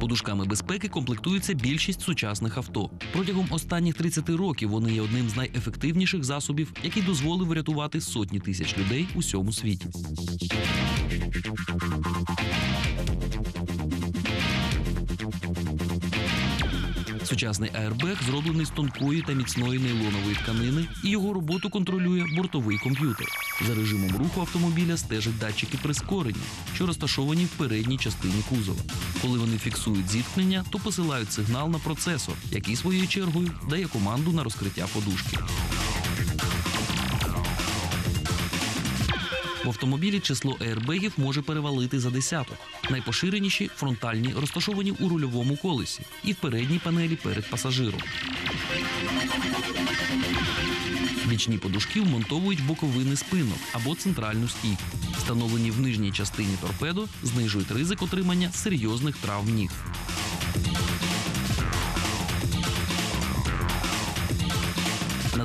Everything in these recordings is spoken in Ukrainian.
Подушками безпеки комплектується більшість сучасних авто. Протягом останніх 30 років вони є одним з найефективніших засобів, який дозволив врятувати сотні тисяч людей у всьому світі. Сучасний аербег зроблений з тонкої та міцної нейлонової тканини, і його роботу контролює бортовий комп'ютер. За режимом руху автомобіля стежать датчики прискорення, що розташовані в передній частині кузова. Коли вони фіксують зіткнення, то посилають сигнал на процесор, який своєю чергою дає команду на розкриття подушки. В автомобілі число аербегів може перевалити за десяток. Найпоширеніші фронтальні розташовані у рульовому колесі і в передній панелі перед пасажиром. Бічні подушки вмонтовують боковини спинок або центральну стійку. Встановлені в нижній частині торпедо знижують ризик отримання серйозних травм ніг.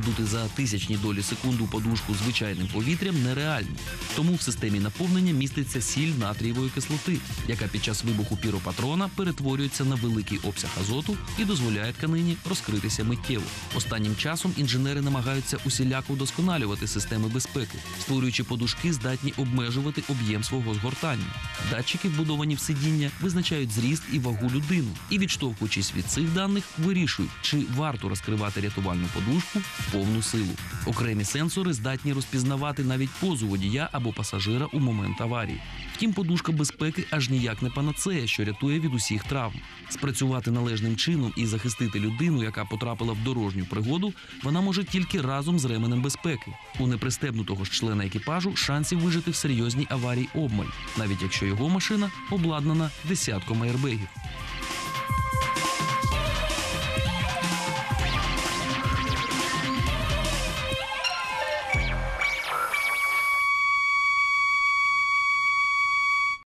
Надути за тисячні долі секунду подушку звичайним повітрям нереально. Тому в системі наповнення міститься сіль натрієвої кислоти, яка під час вибуху піропатрона перетворюється на великий обсяг азоту і дозволяє тканині розкритися миттєво. Останнім часом інженери намагаються усіляко вдосконалювати системи безпеки, створюючи подушки, здатні обмежувати об'єм свого згортання. Датчики, вбудовані в сидіння, визначають зріст і вагу людини, і відштовхуючись від цих даних, вирішують, чи варто розкривати рятувальну подушку повну силу. Окремі сенсори здатні розпізнавати навіть позу водія або пасажира у момент аварії. Втім, подушка безпеки аж ніяк не панацея, що рятує від усіх травм. Спрацювати належним чином і захистити людину, яка потрапила в дорожню пригоду, вона може тільки разом з ременем безпеки. У непристебнутого ж члена екіпажу шансів вижити в серйозній аварії обмаль, навіть якщо його машина обладнана десятком аербегів.